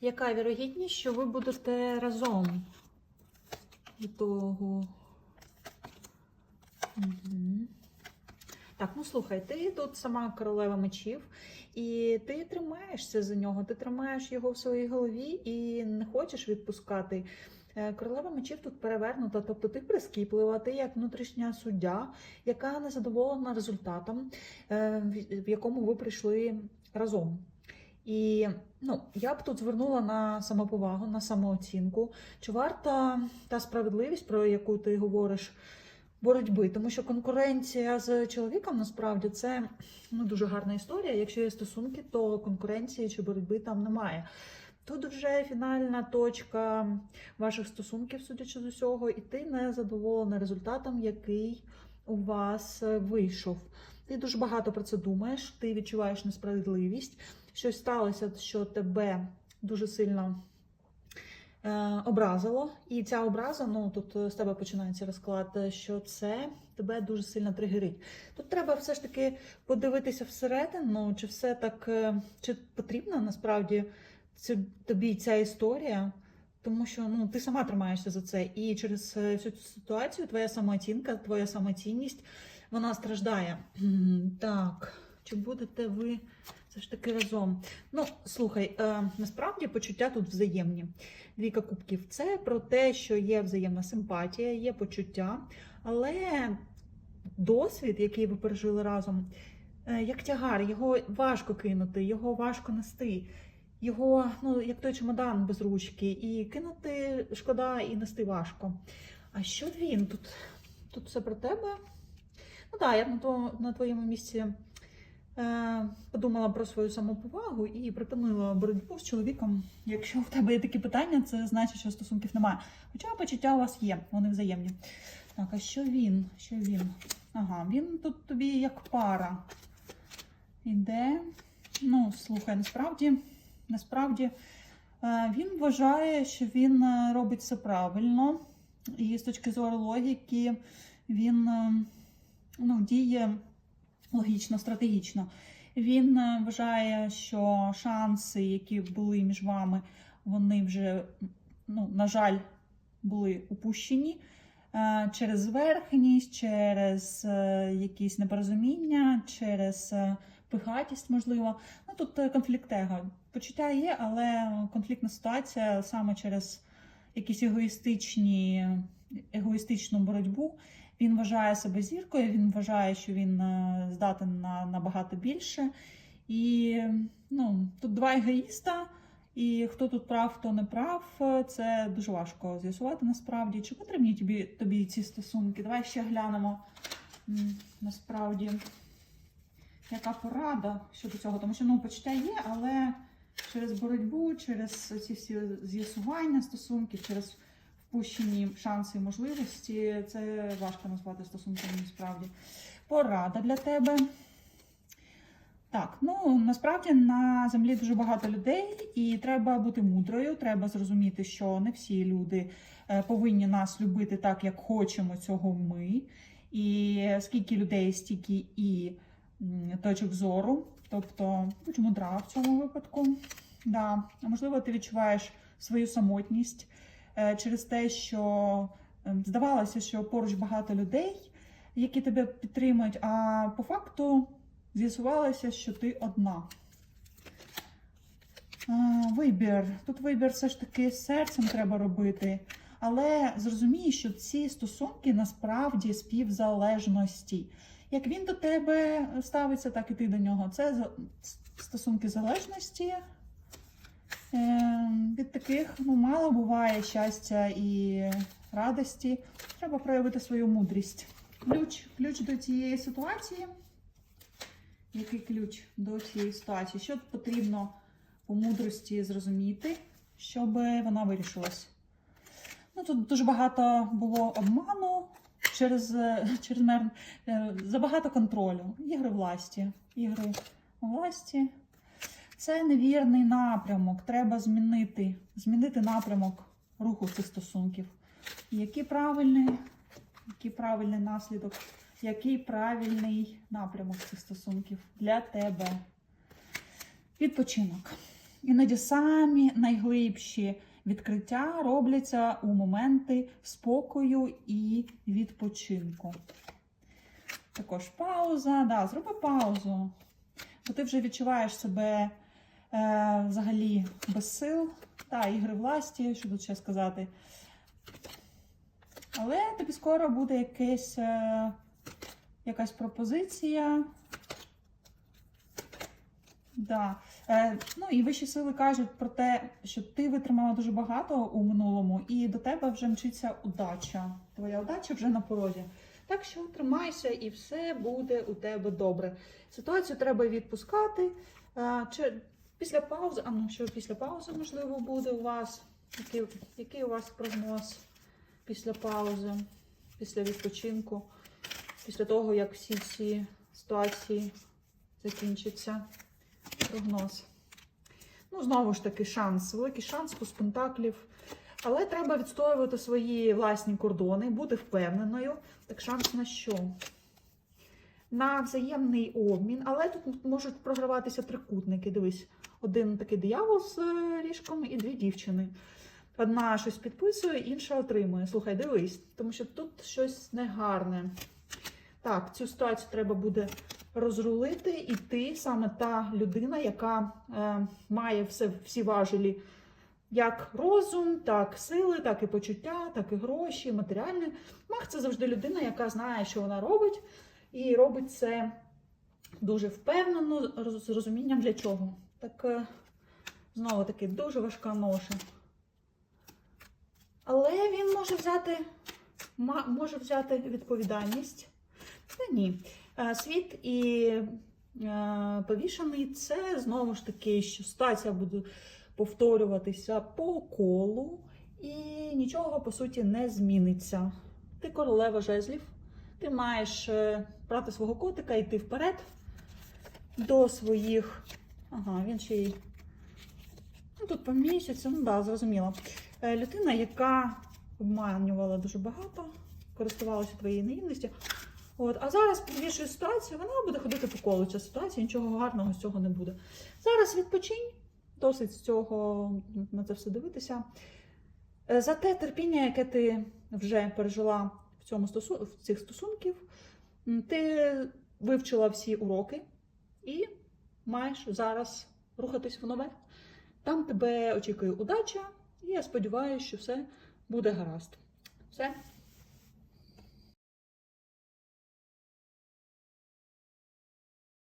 Яка вірогідність, що ви будете разом? І того. Мгм. Так, ну слухай, ти тут сама королева мечів, і ти тримаєшся за нього, ти тримаєш його в своїй голові і не хочеш відпускати. Е, Королева мечів тут перевернута, тобто ти прискіплива, ти як внутрішня суддя, яка не задоволена результатом, е, в якому ви прийшли разом. І ну, я б тут звернула на самоповагу, на самооцінку. Чи варта та справедливість, про яку ти говориш, боротьби? Тому що конкуренція з чоловіком насправді це ну, дуже гарна історія. Якщо є стосунки, то конкуренції чи боротьби там немає. Тут вже фінальна точка ваших стосунків, судячи з усього, і ти не задоволена результатом, який у вас вийшов. Ти дуже багато про це думаєш, ти відчуваєш несправедливість. Щось сталося, що тебе дуже сильно е, образило. І ця образа, ну тут е, з тебе починається розклад, е, що це тебе дуже сильно тригерить. Тут треба все ж таки подивитися всередину, чи все так, е, чи потрібна насправді цю, тобі ця історія. Тому що ну ти сама тримаєшся за це, і через цю ситуацію твоя самооцінка, твоя самоцінність, вона страждає. Так, чи будете ви все ж таки разом? Ну, слухай, е, насправді почуття тут взаємні. Двійка кубків це про те, що є взаємна симпатія, є почуття, але досвід, який ви пережили разом, е, як тягар, його важко кинути, його важко нести. Його, ну, як той чемодан без ручки, і кинути шкода, і нести важко. А що він тут? Тут все про тебе. Ну так, я б на, то, на твоєму місці подумала про свою самоповагу і припинила боротьбу з чоловіком. Якщо в тебе є такі питання, це значить, що стосунків немає. Хоча почуття у вас є, вони взаємні. Так, а що він? Що він? Ага, він тут тобі як пара. Іде. Ну, слухай, насправді, насправді е, він вважає, що він е, робить все правильно. І з точки зору логіки він е, ну, діє логічно, стратегічно. Він е, вважає, що шанси, які були між вами, вони вже, ну, на жаль, були упущені е, через зверхність, через е, якісь непорозуміння, через пихатість, можливо. Ну тут конфлікт его. Почуття є, але конфліктна ситуація саме через якісь егоїстичні, егоїстичну боротьбу. Він вважає себе зіркою, він вважає, що він е, здатен на набагато більше. І ну, тут два егоїста, і хто тут прав, хто не прав, е, це дуже важко з'ясувати насправді. Чи потрібні тобі, тобі ці стосунки? Давай ще глянемо насправді, яка порада щодо цього. Тому що ну, почуття є, але через боротьбу, через ці всі з'ясування стосунків, через впущені шанси і можливості, це важко назвати стосунками насправді. Порада для тебе. Так, ну насправді на землі дуже багато людей, і треба бути мудрою. Треба зрозуміти, що не всі люди е, повинні нас любити так, як хочемо цього ми. І скільки людей, стільки і точок зору. Тобто, будь мудра в цьому випадку. Да. Можливо, ти відчуваєш свою самотність через те, що е, здавалося, що поруч багато людей, які тебе підтримують, а по факту з'ясувалося, що ти одна. Вибір. Тут вибір все ж таки серцем треба робити. Але зрозумій, що ці стосунки насправді співзалежності. Як він до тебе ставиться, так і ти до нього. Це стосунки залежності. Е, Від таких ну, мало буває щастя і радості. Треба проявити свою мудрість. Ключ, ключ до цієї ситуації. Який ключ до цієї ситуації? Що потрібно по мудрості зрозуміти, щоб вона вирішилась? Ну, тут дуже багато було обману через, через мер, е, забагато контролю. Ігри власті. Ігри власті. Це невірний напрямок. Треба змінити, змінити напрямок руху цих стосунків. Який правильний, який правильний наслідок, який правильний напрямок цих стосунків для тебе? Відпочинок. іноді самі найглибші відкриття робляться у моменти спокою і відпочинку. Також пауза. Да, зроби паузу. Бо ти вже відчуваєш себе е, взагалі без сил. Та, ігри власті, що тут ще сказати. Але тобі скоро буде якесь, е, якась пропозиція. Да. Е, ну і вищі сили кажуть про те, що ти витримала дуже багато у минулому, і до тебе вже мчиться удача. Твоя удача вже на порозі. Так що тримайся, і все буде у тебе добре. Ситуацію треба відпускати. Е, після паузи, а ну що після паузи можливо буде у вас? Який, який у вас прогноз після паузи, після відпочинку, після того, як всі ці ситуації закінчаться? Прогноз. Ну, знову ж таки, шанс, великий шанс у пентаклів. Але треба відстоювати свої власні кордони, бути впевненою. Так шанс на що? На взаємний обмін, але тут можуть програватися трикутники. Дивись, один такий диявол з е, ріжками і дві дівчини. Одна щось підписує, інша отримує. Слухай, дивись, тому що тут щось негарне. Так, цю ситуацію треба буде розрулити, і ти саме та людина, яка е, має все, всі важелі, як розум, так сили, так і почуття, так і гроші, матеріальне. Мах це завжди людина, яка знає, що вона робить, і робить це дуже впевнено, з розумінням для чого. Так, е, знову таки, дуже важка ноша. Але він може взяти, може взяти відповідальність. Та ні. Е, Світ і е, повішений це знову ж таки, що ситуація буде повторюватися по колу, і нічого по суті не зміниться. Ти королева жезлів, ти маєш е, брати свого котика і йти вперед до своїх. Ага, він ще й. Ну, тут по місяцю, ну да, зрозуміло. Е, Людина, яка обманювала дуже багато, користувалася твоєю наївністю. От, а зараз підвішує ситуацію, вона буде ходити по колу. Ця ситуація, нічого гарного з цього не буде. Зараз відпочинь, досить з цього на це все дивитися. Е, За те терпіння, яке ти вже пережила цьому стосу... в цих стосунків, ти вивчила всі уроки і маєш зараз рухатись в нове. Там тебе очікує удача, і я сподіваюся, що все буде гаразд. Все,